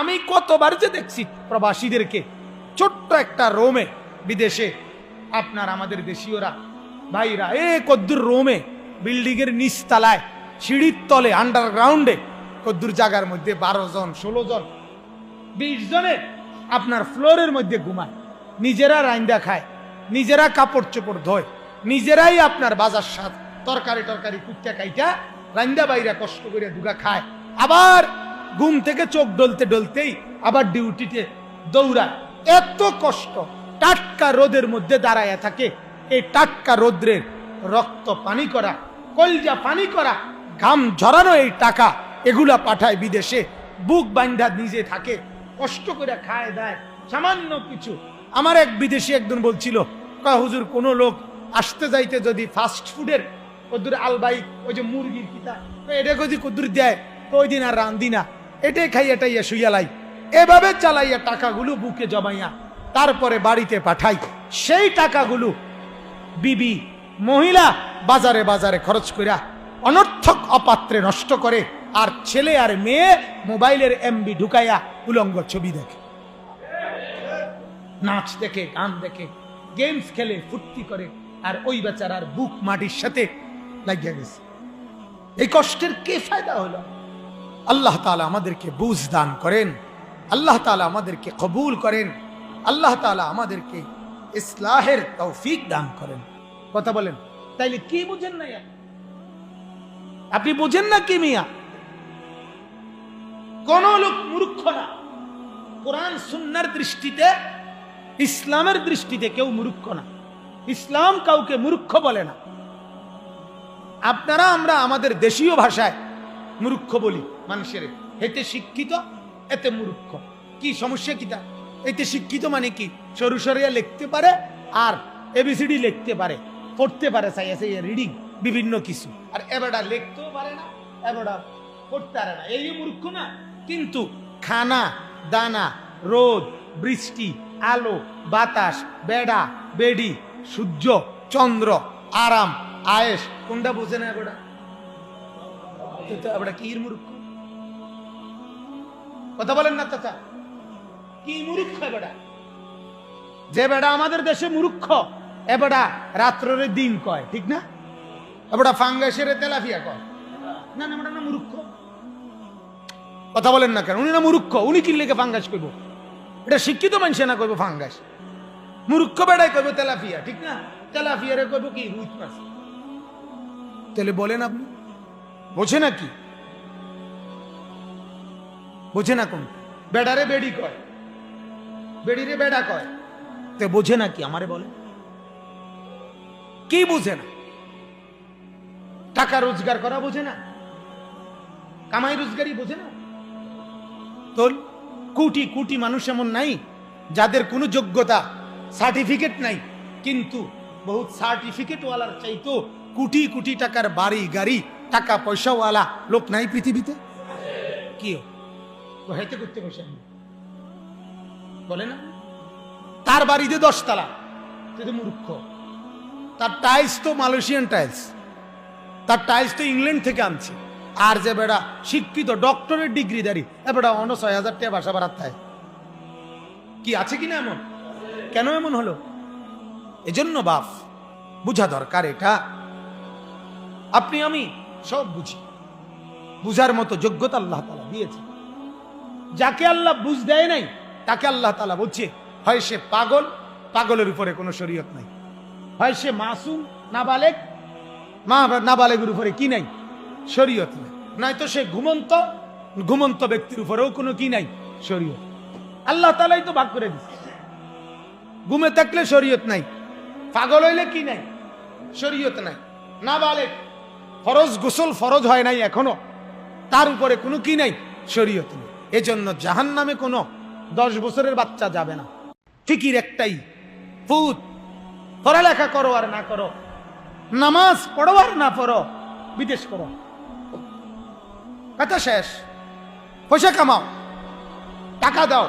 আমি কতবার যে দেখছি প্রবাসীদেরকে, ছোট্ট একটা রোমে, বিদেশে, আপনার আমাদের দেশীয়রা, ভাইরা, এ কদ্দুর রোমে বিল্ডিং এর নিচতলায়, সিঁড়ির তলে আন্ডারগ্রাউন্ডে কদ্দুর জায়গার মধ্যে বারো জন, ষোলো জন, বিশ জনে আপনার ফ্লোরের মধ্যে ঘুমায়। নিজেরা রাইন্দা খায়, নিজেরা কাপড় চোপড় ধোয়, নিজেরাই আপনার বাজার সাত তরকারি টরকারি কুটটা কাইটা রাইন্দা বাইরা কষ্ট করে দুগা খায়। আবার ঘুম থেকে চোখ ডলতে ডলতেই আবার ডিউটিতে দৌড়ায়। এত কষ্ট, টাটকা রোদের মধ্যে দাঁড়ায় থাকে। এই টাটকা রোদ্রের রক্ত পানি করা, কলজা পানি করা, ঘাম ঝরানো এই টাকা এগুলা পাঠায় বিদেশে। বুক বান্ধা নিজে থাকে, কষ্ট করে খায় দেয়, সামান্য কিছু। আমার এক বিদেশি একজন বলছিল হুজুর, কোনো লোক আসতে যাইতে যদি ফাস্ট ফুডের কদ্দুর আলবাই, ওই যে মুরগির কয়, এটা যদি কদ্দুর দেয় তো ওই দিন আর রান্ধি না? এটাই খাই এটাইয়া শুইয়ালাই এভাবে চালাইয়া টাকাগুলো বুকে জমাইয়া তারপরে বাড়িতে পাঠাই। সেই টাকাগুলো বিবি মহিলা বাজারে বাজারে খরচ করিয়া অনর্থক অপাত্রে নষ্ট করে আর ছেলে আর মেয়ে মোবাইলের এমবি ঢুকাইয়া উলঙ্গ ছবি দেখে। নাচ দেখে, গান দেখে, গেমস খেলে, ফুর্তি করে আর ওই বেচারার বুক মাটির সাথে লাগিয়া গেছে। এই কষ্টের কে ফায়দা হলো? আল্লাহ তালা আমাদেরকে বুঝ দান করেন। আল্লাহ তালা আমাদেরকে কবুল করেন। আল্লাহ তালা আমাদেরকে ইসলাহের তৌফিক দান করেন। কথা বলেন। তাইলে কি বুঝেন না আপনি বুঝেন না কি মিয়া? কোন লোক মূর্খ না। কোরআন সুন্নার দৃষ্টিতে, ইসলামের দৃষ্টিতে কেউ মূর্খ না। ইসলাম কাউকে মূর্খ বলে না। আপনারা, আমরা আমাদের দেশীয় ভাষায় মূর্খ বলি মানুষের। এতে শিক্ষিত, এতে মূর্খ। কি সমস্যা কিতা এতে শিক্ষিত মানে কি? সরু সরিয়া লিখতে পারে আর এবিসিডি লিখতে পারে, পড়তে পারে আছে রিডিং বিভিন্ন কিছু। আর এবারটা লিখতেও পারে না, এবারটা পড়তে পারে না। এই মূর্খ না, কিন্তু খানা, দানা, রোদ, বৃষ্টি, আলো, বাতাস, বেড়া, বেডি, সূর্য, চন্দ্র, আরাম আয়েস কোনটা বোঝে না এবারটা? কথা বলেন না চাচা। কি মূর্খ বেড়া? যে বেড়া আমাদের দেশে রাত্রের দিন কয়, ঠিক না? ফাঙ্গাসের তেলাফিয়া কয়। না না না কথা বলেন না কেন? উনি না মূর্খ, উনি কি লেগে ফাঙ্গাস কইব? এটা শিক্ষিত মানুষ না কইব ফাঙ্গাস? মূর্খ বেড়াই কইব তেলাফিয়া ঠিক না? তেলাফিয়ারে কইব কি? রুইত মাছ। তাহলে বলেন আপনি। বোঝে না কি? বোঝে না কোন? বেড়ারে বেড়ি কয়। বেড়িরে বেড়া কয়। তে বোঝে না কি আমারে বলে? কি বুঝে না? টাকা রোজগার করা বোঝে না? কামাই রোজগারই বোঝে না? তোর কোটি কোটি মানুষ এমন নাই, যাদের কোনো যোগ্যতা, সার্টিফিকেট নাই, কিন্তু বহুত সার্টিফিকেট ওয়ালার চাইতো কোটি কোটি টাকার বাড়ি গাড়ি টাকা পয়সাওয়ালা লোক নাই পৃথিবীতে? কি ও? হাইতে করতে বসে বলে না? তার বাড়িতে দশতলা মূর্খ। তার টাইলস তো মালয়েশিয়ান টাইলস তার টাইলস তো ইংল্যান্ড থেকে আনছে। আর যে বেড়া শিক্ষিত ডক্টরের ডিগ্রি দাঁড়ি এ বেড়া অন্য ছয় হাজার টাকা বাসা বাড়াতে কি আছে কিনা এমন? কেন এমন হলো? এজন্য বাপ, বুঝা দরকার এটা। আপনি আমি সব বুঝি। বুঝার মতো যোগ্যতা আল্লাহ তালা দিয়েছে। যাকে আল্লাহ বুঝ দেয় নাই, তাকে আল্লাহ তালা বলছে, হয় সে পাগল, পাগলের উপরে কোনো শরীয়ত নাই। হয় সে মাসুম, নাবালেক, মা নাবালেগের উপরে কি নাই? শরীয়ত নাই। নয়তো সে ঘুমন্ত ঘুমন্ত ব্যক্তির উপরেও কোনো কি নাই? শরীয়ত। আল্লাহ তালাই তো ভাগ করে দিচ্ছে ঘুমে থাকলে শরীয়ত নাই, পাগল হইলে কি নাই? শরীয়ত নাই। নাবালেক ফরজ গোসল ফরজ হয় নাই এখনও। তার উপরে কোনো কি নাই? শরীয়ত নেই। এজন্য জাহান নামে কোনো দশ বছরের বাচ্চা যাবে না। ফিকির একটাই। ফুত। পড়ালেখা করো আর না করো। নামাজ পড়ো আর না পড়ো। বিদেশ করো। কথা শেষ। পয়সা কামাও। টাকা দাও।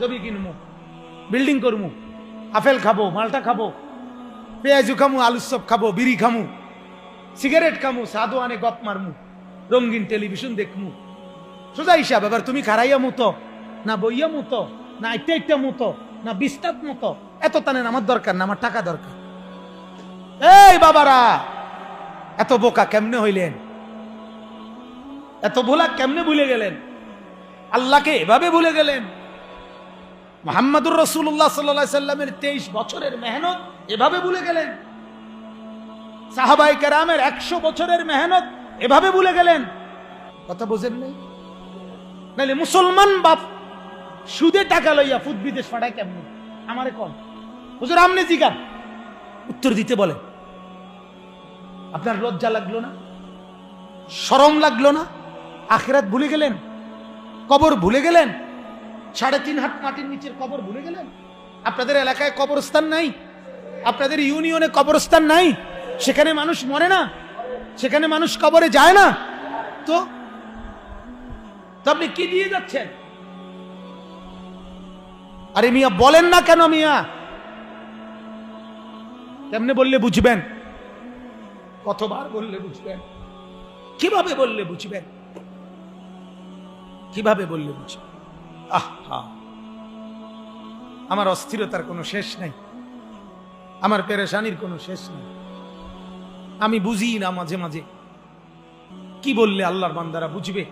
জমি কিনমু। বিল্ডিং করমু। আপেল খাব, মালটা খাব। পেঁয়াজু খামু, আলুর চপ খাব, বিড়ি খামু। সিগারেট খামু সাধু আনে গপ মারমু, রঙিন টেলিভিশন দেখমু। সোজা হিসাব, এবার তুমি খারাইয়া মতো, না বইয়া মতো, না একটা একটা মতো, না বিস্তার মতো, এত তানের আমার দরকার না, আমার টাকা দরকার। এই বাবারা, এত বোকা কেমনে হইলেন? এত ভোলা কেমনে ভুলে গেলেন? আল্লাহকে এভাবে ভুলে গেলেন? মোহাম্মদুর রসুল্লাহ সাল্লা সাল্লামের তেইশ বছরের মেহনত এভাবে ভুলে গেলেন? সাহাবাই কেরামের একশো বছরের মেহনত এভাবে ভুলে গেলেন। কথা বোঝেন নাই? নাহলে মুসলমান বাপ সুদে টাকা লইয়া ফুট বিদেশ পাঠায় কেমন? আমারে কন। হুজুর আমনে জিগান উত্তর দিতে বলে আপনার লজ্জা লাগল না? শরম লাগল না? আখেরাত ভুলে গেলেন? কবর ভুলে গেলেন? সাড়ে তিন হাত মাটির নিচের কবর ভুলে গেলেন? আপনাদের এলাকায় কবরস্থান নাই? আপনাদের ইউনিয়নে কবরস্থান নাই? সেখানে মানুষ মরে না, সেখানে মানুষ কবরে যায় না। তো আপনি কি দিয়ে যাচ্ছেন? আরে মিয়া, বলেন না কেন মিয়া? কেমনে বললে বুঝবেন? কতবার বললে বুঝবেন? কীভাবে বললে বুঝবেন? কীভাবে বললে বুঝবেন? আহা! আমার অস্থিরতার কোনো শেষ নাই। আমার পেরেশানির কোনো শেষ নেই। আমি বুঝি না মাঝে মাঝে। কি বললে আল্লাহর বান্দারা বুঝবে?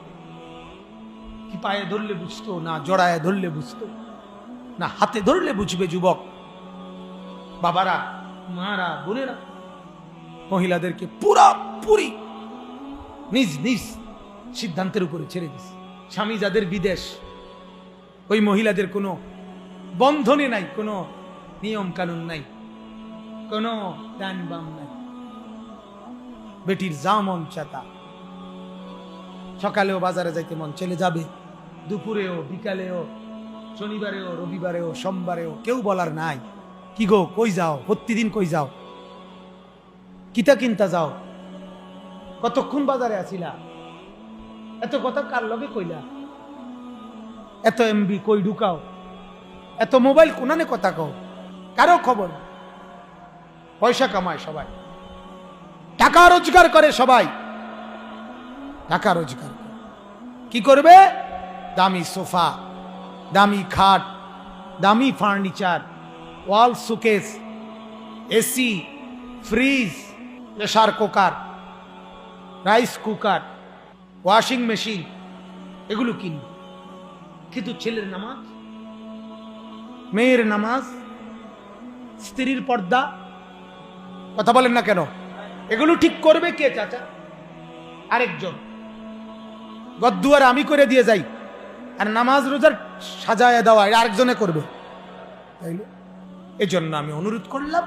কি পায়ে ধরলে বুঝতো, না জড়ায় ধরলে বুঝতো, না হাতে ধরলে বুঝবে যুবক? বাবারা, মারা, বোনেরা, মহিলাদেরকে পুরাপুরি নিজ নিজ সিদ্ধান্তের উপরে ছেড়ে দিছে। স্বামী যাদের বিদেশ, ওই মহিলাদের কোনো বন্ধনে নাই, কোনো নিয়ম কানুন নাই, কোনো ডান বাম নাই। বেটির যা মন চাতা সকালেও বাজারে যাইতে মন চলে যাবে, দুপুরেও, বিকালেও, শনিবারেও, রবিবারেও, সোমবারেও কেউ বলার নাই। কি গো, কই যাও? প্রতিদিন কই যাও? কিতা কিনতা যাও? কতক্ষণ বাজারে আসিলা? এত কথা কার লগে কইলা? এত এমবি কই ঢুকাও? এত মোবাইল কোনানে কথা কও? কারও খবর। পয়সা কামায় সবাই। টাকা রোজগার করে সবাই। টাকা রোজগার কি করবে? দামি সোফা, দামি খাট, দামি furniture, wall showcase, AC, fridge pressure cooker, rice cooker, washing machine, এগুলো কিনবে। কিন্তু ছেলের নামাজ? মেয়ের নামাজ? স্ত্রীর পর্দা? কথা বলেন না কেন? এগুলো ঠিক করবে কে, চাচা? আরেকজন। গদ্দুয়ার আমি করে দিয়ে যাই, আর নামাজ রোজার সাজায় দেওয়া, এটা আরেকজনে করবে। তাইলে এজন্য আমি অনুরোধ করলাম